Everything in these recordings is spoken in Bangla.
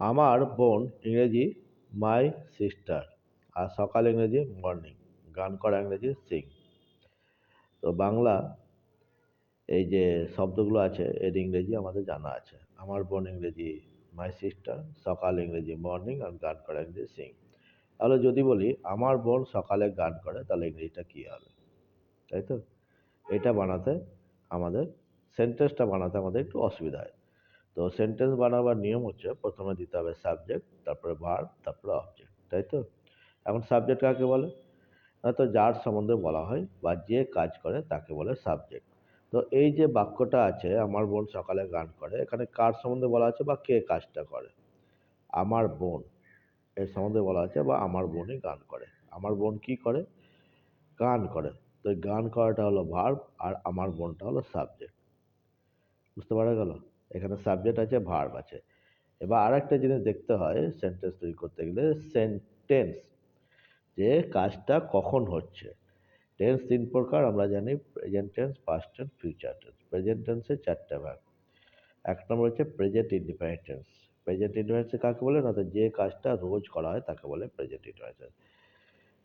আমার বোন ইংরেজি মাই সিস্টার আর সকাল ইংরেজি মর্নিং গান করা ইংরেজি সিং তো বাংলা, এই যে শব্দগুলো আছে, এর ইংরেজি আমাদের জানা আছে। আমার বোন ইংরেজি মাই সিস্টার সকাল ইংরেজি মর্নিং আর গান করা ইংরেজি সিং তাহলে যদি বলি, আমার বোন সকালে গান করে, তাহলে ইংরেজিটা কী হবে? তাই তো? এটা বানাতে আমাদের সেন্টেন্সটা বানাতে আমাদের একটু অসুবিধা হয়। তো সেন্টেন্স বানাবার নিয়ম হচ্ছে প্রথমে দিতে হবে সাবজেক্ট তারপরে ভার্ব তারপরে অবজেক্ট তাই তো? এখন সাবজেক্ট কাকে বলে? হয়তো যার সম্বন্ধে বলা হয় বা যে কাজ করে তাকে বলে সাবজেক্ট তো এই যে বাক্যটা আছে, আমার বোন সকালে গান করে, এখানে কার সম্বন্ধে বলা আছে বা কে কাজটা করে? আমার বোন, এর সম্বন্ধে বলা আছে বা আমার বোনই গান করে। আমার বোন কি করে? গান করে। তো গান করাটা হলো ভার্ব আর আমার বোনটা হলো সাবজেক্ট বুঝতে পারা গেল? এখানে সাবজেক্ট আছে ভার্ব আছে। এবার আর একটা জিনিস দেখতে হয় সেন্টেন্স তৈরি করতে গেলে সেন্টেন্স যে কাজটা কখন হচ্ছে। টেন্স তিন প্রকার, আমরা জানি present tense past tense future tense present টেন্সের চারটে ভাগ এক নম্বর হচ্ছে present independent tense present independence কাকে বলে? না যে কাজটা রোজ করা হয় তাকে বলে প্রেজেন্ট ইন্ডিপেন্ডেন্স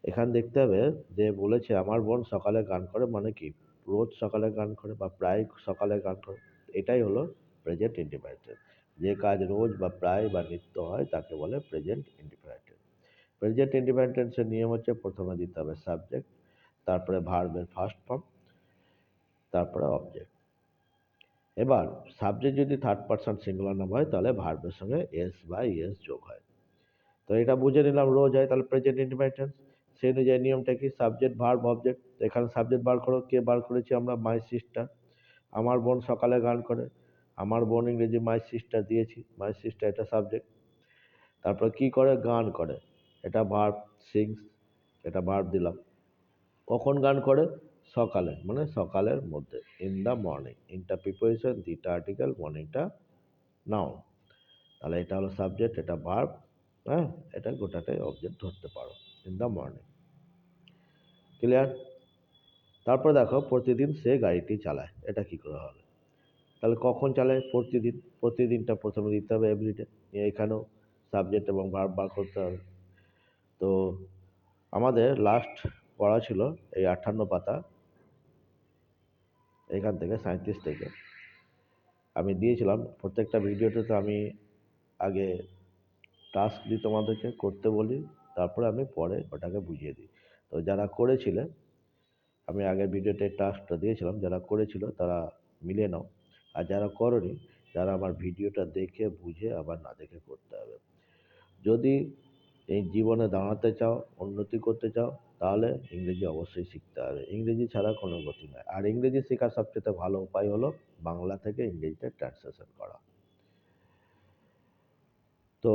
এখানে দেখতে হবে যে বলেছে, আমার বোন সকালে গান করে মানে কি? রোজ সকালে গান করে বা প্রায় সকালে গান করে? এটাই হলো প্রেজেন্ট ইন্ডিপেন্ডেন্ট যে কাজ রোজ বা প্রায় বা নিত্য হয়, তাকে বলে প্রেজেন্ট ইন্ডিপেন্ডেন্ট প্রেজেন্ট ইন্ডিপেন্ডেন্সের নিয়ম হচ্ছে প্রথমে দিতে হবে সাবজেক্ট তারপরে ভার্বের ফার্স্ট ফর্ম তারপরে অবজেক্ট এবার সাবজেক্ট যদি থার্ড পার্সন সিঙ্গুলার নাম হয়, তাহলে ভার্বের সঙ্গে এস বা ইএস যোগ হয়। তো এটা বুঝে নিলাম, রোজ হয়, তাহলে প্রেজেন্ট ইন্ডিপেন্ডেন্স সেই অনুযায়ী নিয়মটা কি? সাবজেক্ট ভার্ব অবজেক্ট এখানে সাবজেক্ট বার করো, কে বার করেছি আমরা? মাই সিস্টার আমার বোন সকালে গান করে। আমার বোন ইংরেজি মাই সিস্টার দিয়েছি মাই সিস্টার এটা সাবজেক্ট তারপর কি করে? গান করে। এটা ভার্ব সিংস এটা ভার্ব দিলাম। কখন গান করে? সকালে মানে সকালের মধ্যে ইন দ্য মর্নিং ইনটা প্রিপোজিশন দিটা আর্টিকেল মর্নিংটা নাউন তাহলে এটা হলো সাবজেক্ট এটা ভার্ব হ্যাঁ? এটা গোটাটাই অবজেক্ট ধরতে পারো ইন দ্য মর্নিং ক্লিয়ার তারপর দেখো, প্রতিদিন সে গাড়িটি চালায়। এটা কি করে হবে? তাহলে কখন চালায় প্রতিদিন, প্রতিদিনটা প্রথমে দিতে হবে এভরিডে এখানেও সাবজেক্ট এবং ভার্ব বার করতে হবে। তো আমাদের লাস্ট পড়া ছিল এই আটান্ন পাতা। এখান থেকে সাঁইত্রিশ থেকে। আমি দিয়েছিলাম প্রত্যেকটা ভিডিওতে তো আমি আগে টাস্ক দিই তোমাদেরকে, করতে বলি, তারপরে আমি পরে ওটাকে বুঝিয়ে দিই। তো যারা করেছিলে, আমি আগের ভিডিওতে টাস্কটা দিয়েছিলাম, যারা করেছিল তারা মিলে নাও। আর যারা করনি, তারা আমার ভিডিওটা দেখে, বুঝে আবার না দেখে করতে হবে। যদি এই জীবনে দাঁড়াতে চাও, উন্নতি করতে চাও, তাহলে ইংরেজি অবশ্যই শিখতে হবে। ইংরেজি ছাড়া কোনো গতি নয়। আর ইংরেজি শেখার সবচেয়ে ভালো উপায় হলো বাংলা থেকে ইংরেজিতে ট্রান্সলেশন করা। তো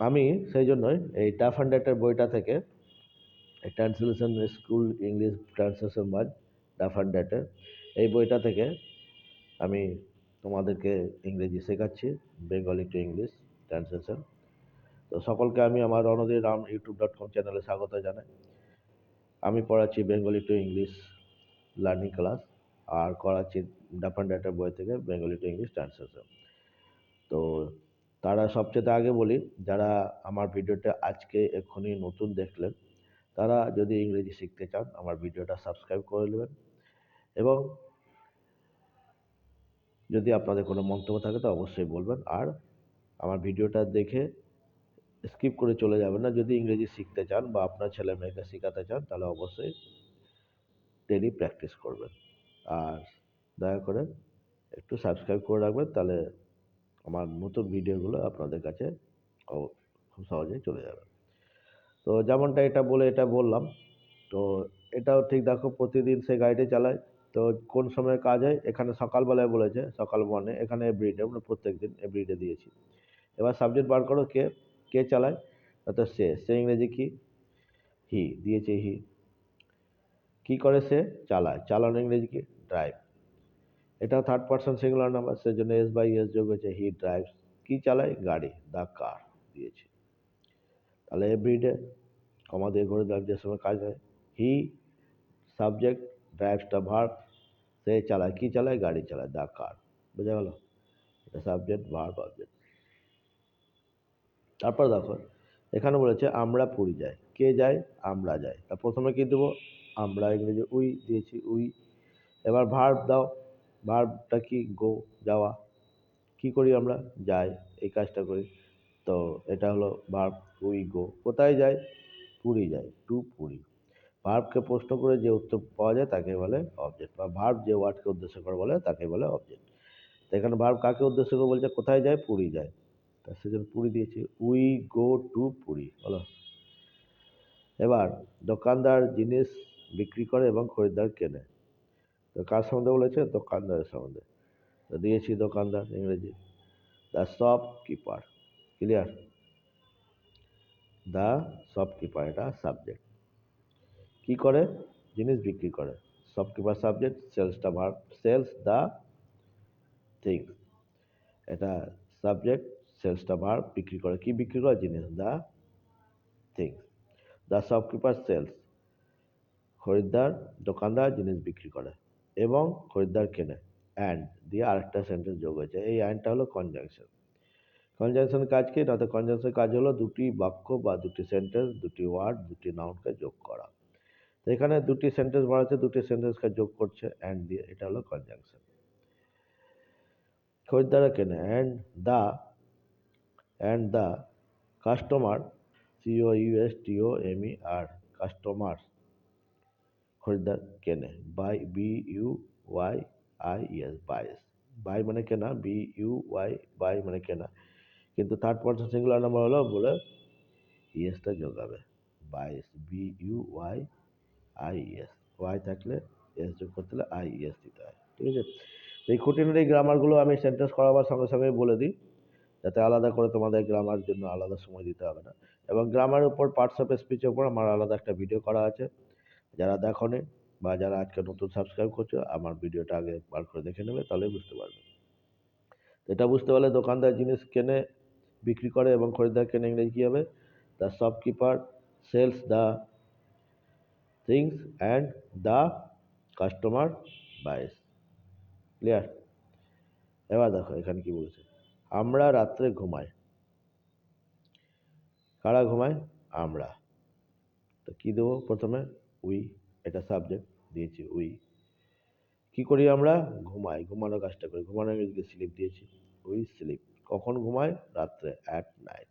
আমি সেই জন্যই এই টাফ ডেটের বইটা থেকে ট্রান্সলেশন স্কুল ইংলিশ ট্রান্সলেশন বাজ টাফ ডেটের এই বইটা থেকে আমি তোমাদেরকে ইংরেজি শেখাচ্ছি বেঙ্গলি টু ইংলিশ ট্রান্সলেশন তো সকলকে আমি আমার Randhir Ram YouTube dot com চ্যানেলে স্বাগত জানাই। আমি পড়াচ্ছি Bengali to English learning class আর করাচ্ছি ডাপান ডাটা বই থেকে বেঙ্গলি টু ইংলিশ ট্রান্সলেশন তো তারা সবচেয়ে আগে বলি, যারা আমার ভিডিওটা আজকে এক্ষুনি নতুন দেখলেন, তারা যদি ইংরেজি শিখতে চান, আমার ভিডিওটা সাবস্ক্রাইব করে নেবেন। এবং যদি আপনাদের কোনো মন্তব্য থাকে, তো অবশ্যই বলবেন। আর আমার ভিডিওটা দেখে স্কিপ করে চলে যাবেন না। যদি ইংরেজি শিখতে চান বা আপনার ছেলে মেয়েকে শেখাতে চান, তাহলে অবশ্যই ডেলি প্র্যাকটিস করবেন। আর দয়া করে একটু সাবস্ক্রাইব করে রাখবেন, তাহলে আমার নতুন ভিডিওগুলো আপনাদের কাছে খুব সহজেই চলে যাবে। তো যেমনটা এটা বলে এটা বললাম, তো এটাও ঠিক দেখো, প্রতিদিন সে গাড়িটি চালায়। তো কোন সময় কাজ হয়? এখানে সকালবেলায় বলেছে, সকাল মর্নে এখানে এভরিডে মানে প্রত্যেক দিন এভরিডে দিয়েছি। এবার সাবজেক্ট বার করো, কে কে চালায়? অর্থাৎ সে। সে ইংরেজি কি? হি, দিয়েছে হি। কি করে সে? চালায়। চালানো ইংরেজি কি? ড্রাইভ এটা থার্ড পার্সন সিঙ্গুলার নাম্বার সেজন্য এস বাই এস যোগ হয়েছে, হি ড্রাইভ কি চালায়? গাড়ি দ্য কার দিয়েছে। তাহলে এভরিডে কমা দিয়ে ঘুরে দেওয়ার যে সময় কাজ হয়। He subject drives the verb সে চালায়, কি চালায়? গাড়ি চালায় দ্য কার, বোঝা গেল? এটা সাবজেক্ট ভার্ব অবজেক্ট তারপর দেখো, এখানে বলেছে, আমরা পুরী যাই। কে যায়? আমরা যাই। তা প্রথমে কি দেবো? আমরা, ইংরেজি উই দিয়েছি, উই। এবার ভার্ব দাও। ভার্বটা কি? গো যাওয়া। কি করি আমরা? যাই, এই কাজটা করি। তো এটা হলো ভার্ব উই গো কোথায় যাই? পুরী যাই টু পুরী। ভার্বকে প্রশ্ন করে যে উত্তর পাওয়া যায় তাকে বলে অবজেক্ট বা ভার্ব যে ওয়ার্ডকে উদ্দেশ্য করে বলে তাকে বলে অবজেক্ট তো এখানে ভার্ব কাকে উদ্দেশ্য করে বলছে? কোথায় যায়? পুরী যায়। তা সেজন্য পুরী দিয়েছি। We go to Puri. বলো। এবার দোকানদার জিনিস বিক্রি করে এবং খরিদ্দার কেনে। তো কার সম্বন্ধে বলেছে? দোকানদারের সম্বন্ধে। তো দিয়েছি দোকানদার ইংরেজি। The shopkeeper clear the shopkeeper এটা সাবজেক্ট কি করে? জিনিস বিক্রি করে। শপকিপার সাবজেক্ট সেলসটা ভার্ব সেলস দ্য থিংস এটা সাবজেক্ট সেলসটা ভার্ব বিক্রি করে। কি বিক্রি করে? জিনিস the things the shopkeeper sells খরিদ্দার, দোকানদার জিনিস বিক্রি করে এবং খরিদ্দার কেনে। অ্যান্ড দিয়ে আরেকটা সেন্টেন্স যোগ হয়েছে। এই অ্যান্ডটা হলো কনজাংশন কনজাংশন কাজ কি? না তো কনজাংশন কাজ হলো দুটি বাক্য বা দুটি সেন্টেন্স দুটি ওয়ার্ড দুটি নাউনকে যোগ করা। তো এখানে দুটি সেন্টেন্স বানাচ্ছে দুটি সেন্টেন্সকে যোগ করছে অ্যান্ড দিয়ে, এটা হলো কনজাংশন খরিদ্দারা কেনে and the and the customer CO US TO ME R customer খরিদ্দার কেনে buy B U Y I S buys buy মানে কেনা বি ইউ ওয়াই বাই মানে কেনা। কিন্তু থার্ড পার্সন সিঙ্গুলার নাম্বার হলো বলে ইএসটা যোগাবে buys B U Y I S Y থাকলে এস যোগ করতে হলে আই এস দিতে হয়, ঠিক আছে? এই খুঁটিনাটি গ্রামারগুলো আমি সেন্টেন্স করাবার সঙ্গে সঙ্গে বলে দিই, যাতে আলাদা করে তোমাদের গ্রামার জন্য আলাদা সময় দিতে হবে না। এবং গ্রামারের উপর পার্টস অফ স্পিচের উপর আমার আলাদা একটা ভিডিও করা আছে। যারা দেখোনি বা যারা আজকে নতুন সাবস্ক্রাইব করছ, আমার ভিডিওটা আগে বার করে দেখে নেবে তাহলে বুঝতে পারবে। এটা বুঝতে পারলে দোকানদার জিনিস কেনে, বিক্রি করে এবং খরিদ্দার কেনে ইংরেজি কী হবে? The shopkeeper sells the things and the customer buys clear এবার দেখো, এখানে কি বলছে? আমরা রাত্রে ঘুমাই। কারা ঘুমায়? আমরা। তো কী দেবো প্রথমে? উই এটা সাবজেক্ট দিয়েছি উই কী করি আমরা? ঘুমাই। ঘুমানো কাজটা করি। ঘুমানো ইংরেজিকে স্লিপ দিয়েছি? উই স্লিপ কখন ঘুমাই? রাত্রে অ্যাট নাইট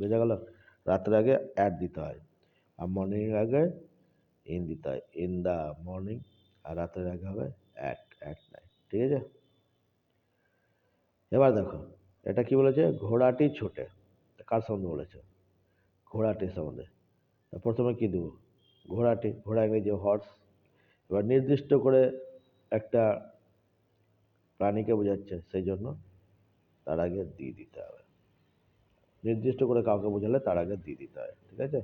বোঝা গেল? রাত্রে আগে অ্যাট দিতে হয়। আর মর্নিংয়ের আগে ইন দিতে হয় ইন দ্য মর্নিং আর রাতের আগে হবে অ্যাট অ্যাট নাইট ঠিক আছে? এবার দেখো, এটা কি বলেছে? ঘোড়াটি ছোটে। কার সম্বন্ধে বলেছে? ঘোড়াটি সম্বন্ধে। প্রথমে কী দেবো? ঘোড়াটি, ঘোড়া ইংরেজি হর্স এবার নির্দিষ্ট করে একটা প্রাণীকে বোঝাচ্ছে, সেই জন্য তার আগে দিয়ে দিতে হবে। নির্দিষ্ট করে কাউকে বোঝালে তার আগে দিয়ে দিতে হয়, ঠিক আছে?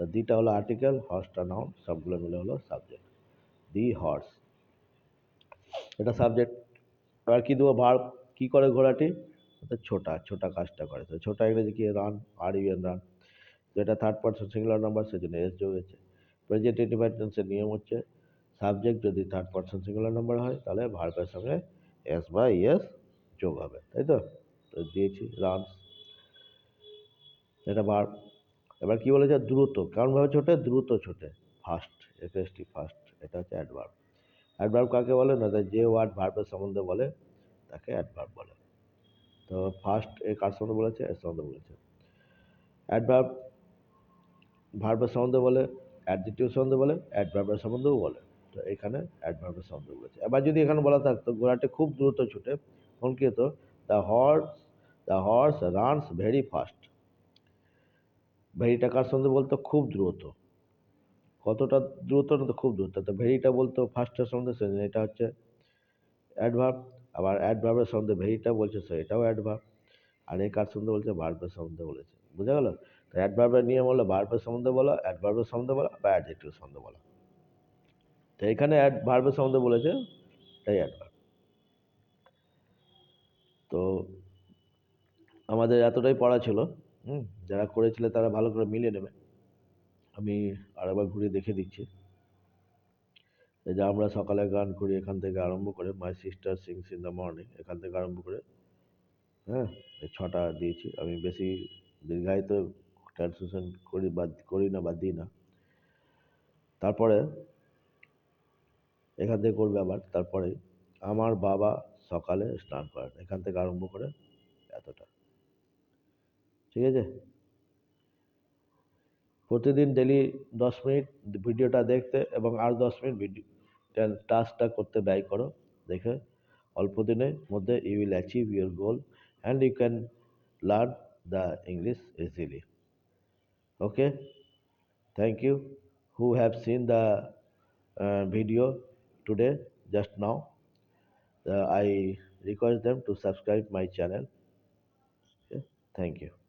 তো দিটা হলো আর্টিকেল হর্সটা নাউন সবগুলো মিলে হলো সাবজেক্ট দি হর্স এটা সাবজেক্ট এবার কী দেবো ভার্ব কী করে ঘোড়াটি? ছোটা ছোটা কাজটা করে। তো ছোটা ইংরেজি কি? রান আর ইউএন রান যেটা থার্ড পার্সন সিঙ্গুলার নাম্বার সেজন্য এস যোগ হয়েছে। প্রেজেন্ট ইন্ডিফাইড টেন্সের নিয়ম হচ্ছে সাবজেক্ট যদি থার্ড পার্সন সিঙ্গুলার নাম্বার হয়, তাহলে ভার্বের সঙ্গে এস বা ইএস যোগ হবে। তাই তো? তো দিয়েছি রানস এটা ভার্ব এবার কী বলেছে? দ্রুত। কেমনভাবে ছোটে? দ্রুত ছোটে। ফাস্ট এফএসটি ফাস্ট এটা হচ্ছে অ্যাডভার্ব অ্যাডভার্ব কাকে বলে? না যে ওয়ার্ড ভার্বের সম্বন্ধে বলে, তাকে অ্যাডভার্ব বলে। তো ফার্স্ট এ কার সম্বন্ধে বলেছে? এর সম্বন্ধে বলেছে। অ্যাডভার্ব ভার্বের সম্বন্ধে বলে অ্যাডজেক্টিভ সম্বন্ধে বলে অ্যাডভার্বের সম্বন্ধেও বলে। তো এখানে অ্যাডভার্বের সম্বন্ধে বলেছে। এবার যদি এখানে বলা থাকতো ঘোড়াটি খুব দ্রুত ছুটে তখন কী হতো the horse the horse runs very fast ভেরিটা কার সম্বন্ধে বলতো? খুব দ্রুত। কতটা দ্রুত না তো খুব দ্রুত। তো ভেরিটা বলতো ফাস্টের সম্বন্ধে সে, এটা হচ্ছে অ্যাডভার্ব আবার অ্যাডভার্বের সম্বন্ধে ভেরিটা বলছে সে, এটাও অ্যাডভার্ব আর এই কার সম্বন্ধে বলছে? ভার্বের সম্বন্ধে বলেছে। বুঝা গেল? তো অ্যাডভার্বের নিয়ম হলো ভার্বের সম্বন্ধে বলা অ্যাডভার্বের সম্বন্ধে বলা, বা অ্যাডজেক্টিভ সম্বন্ধে বলা। তো এখানে অ্যাড ভার্বের সম্বন্ধে বলেছে এটাই অ্যাডভার্ব তো আমাদের এতটাই পড়া ছিল। হুম, যারা করেছিলে তারা ভালো করে মিলিয়ে নেবে। আমি আরেকবার ঘুরে দেখে দিচ্ছি। এই যে আমরা সকালে গান করি, এখান থেকে আরম্ভ করে my sister sings in the morning এখান থেকে আরম্ভ করে হ্যাঁ এই ছটা দিয়েছি। আমি বেশি দীর্ঘায়িত ট্রান্সলেশন করি বা করি না বা দিই না। তারপরে এখান থেকে করবে আবার, তারপরে আমার বাবা সকালে স্নান করেন, এখান থেকে আরম্ভ করে এতটা। ঠিক আছে? প্রতিদিন ডেলি দশ মিনিট ভিডিওটা দেখতে এবং আর দশ মিনিট ভিডিও টাস্কটা করতে ব্যয় করো, দেখে অল্প দিনের মধ্যে you will achieve your goal and you can learn the English easily okay thank you who have seen the video today today now request them to subscribe my channel. Okay? thank you.